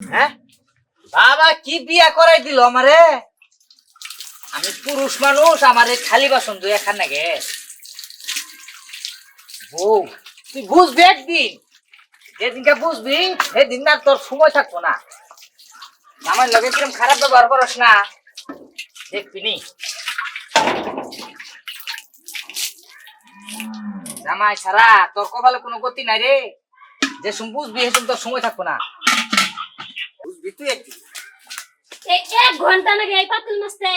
হ্যাঁ? বাবা, কি বিয়া করাই দিল আমারে? আমি পুরুষ মানুষ, আমারে খালি বাসন দুই এখান নাগে বউ, তুই বুঝবি একদিন? যেদিনকে বুঝবি, সেদিন না তোর সময় থাকব না। আমার লগে কিরম খারাপ ব্যবহার করস না। দেখবি নি? জামাই ছাড়া তোর কপালে কোনো গতি নাই রে। যে বুঝবি, সেদিন তোর সময় থাকব না। তুই এই এক ঘণ্টা লাগে এই পাতিল মাসতে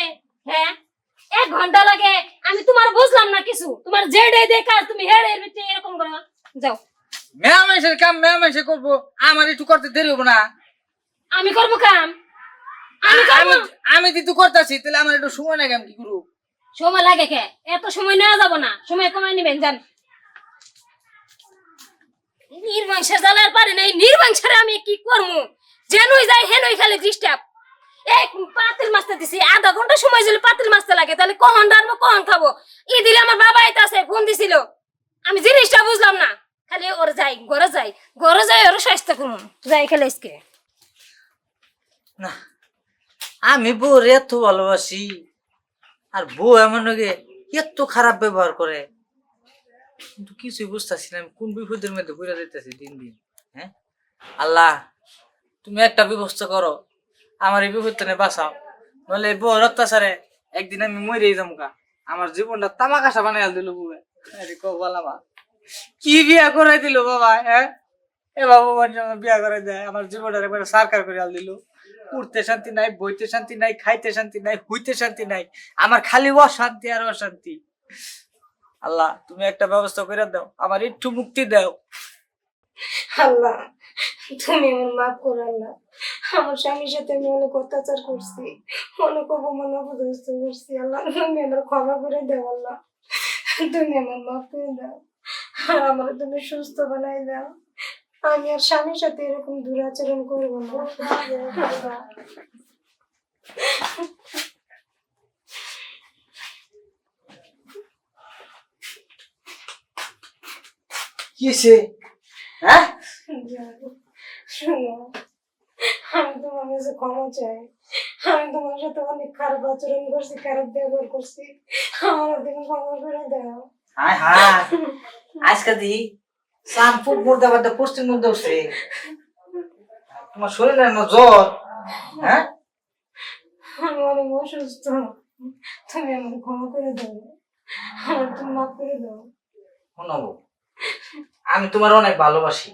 হ্যাঁ? এক ঘণ্টা লাগে। আমি তোমার বুঝলাম না কিছু। তোমার যে ডে দেখা তুমি হেড এর ভিতরে এরকম করো। যাও। মেয়া মানুষের কাম মেয়া মানুষে করব। আমার একটু করতে দেরি হব না। আমি করব কাম? আমি আমি আমি যদি করতেছি তাহলে আমার একটু সময় লাগে আমি কি করব? সময় লাগে কে? এত সময় নেওয়া যাব না। সময় কমাই নিবেন যান। নির্বাংশে জ্বালার পারে না এই নির্বাংশরে আমি কি করব যেনই যাই হেনই খালি ডিস্টার্ব এই পাতিল মাছতে দিছি, আধা ঘণ্টা সময় যদি পাতিল মাছতে লাগে, তাহলে কখন রাখব কখন খাব? ই দিলে আমার বাবা আইতাছে, ফোন দিছিল। আমি জিনিসটা বুঝলাম না। খালি ওর যাই, ঘরে যাই। ঘরে যাই ওর স্বাস্থ্য করুন যাই খালি আজকে। না, আমি বউর এত ভালোবাসি, আর বউ এমন এত খারাপ ব্যবহার করে। কিন্তু কিছুই বুঝতেছি না, আমি কোন বিপদের মধ্যে ঘুরে দিতেছি দিন দিন হ্যাঁ? আল্লাহ, তুমি একটা ব্যবস্থা করো, আমার এই বিপদ থেকে বাঁচাও। নলে বউ অত্যাচারে একদিন আমি মরেই যামকা আমার জীবনটা তামাকাশা বানাই দিল বুয়ে আরে কো বলামা কি বিয়া করে দিল বাবা হ্যাঁ? এ বাবু বিয়া করে দেয়। আমার জীবনটা একবারে সারকার করে আল দিল। উঠতে শান্তি নাই, বইতে শান্তি নাই, খাইতে শান্তি নাই, হুইতে শান্তি নাই। আমার খালি অশান্তি আর অশান্তি। আল্লাহ, তুমি একটা ব্যবস্থা করে দাও, আমার একটু মুক্তি দাও। আল্লাহ, তুমি আমার মাফ করো আল্লাহ। আমার স্বামীর সাথে আমি অনেক অত্যাচার করছি, অনেক অপমান, অপদস্থ করছি। আল্লাহ, তুমি আমার ক্ষমা করে দাও আল্লাহ। তুমি আমার মাফ করে দাও। আর আমার তুমি সুস্থ বানাই দাও। আমি আর স্বামীর সাথে এরকম দুরাচরণ করব না। আল্লাহ। কি হয়েছে? হ্যাঁ? শোনো আমি তোমার কাছে ক্ষমা চাই। আমি তোমার সাথে অনেক খারাপ আচরণ করছি খারাপ ব্যবহার করছি। আমার তুমি ক্ষমা করে দাও। হায় হায়। আজকে দি ফুট মুর্দা বাদা পশ্চিম মধ্যে উঠছে। তোমার শরীরে না জ্বর হ্যাঁ? আমি অনেক অসুস্থ। তুমি আমার ক্ষমা করে দাও। আমার তুমি মাফ করে দাও। শোনাবো আমি তোমার অনেক ভালোবাসি।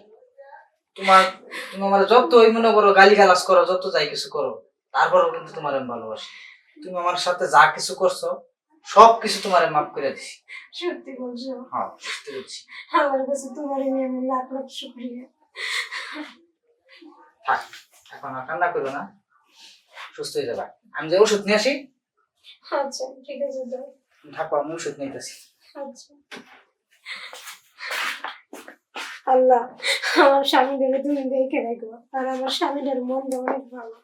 তোমার তুমি আমার যত ওই মনে করো গালি গালাজ করো যত যাই কিছু করো তারপরেও কিন্তু তোমার আমি ভালোবাসি। তুমি আমার সাথে যা কিছু করছ সব কিছু তোমার মাফ করে দিছি। সত্যি বলছো? হ্যাঁ সত্যি বলছি। আমার কাছে তোমার আমি লাখ লাখ শুক্রিয়া। থাক এখন আর কান্না করো না। সুস্থ হয়ে যাবে। আমি যে ওষুধ নিয়ে আসি আচ্ছা ঠিক আছে থাকো আমি ওষুধ নিতেছি। আচ্ছা। আল্লাহ আমার স্বামীদের তুমি দেখে রাখব আর আমার স্বামীদের মনটা অনেক ভালো।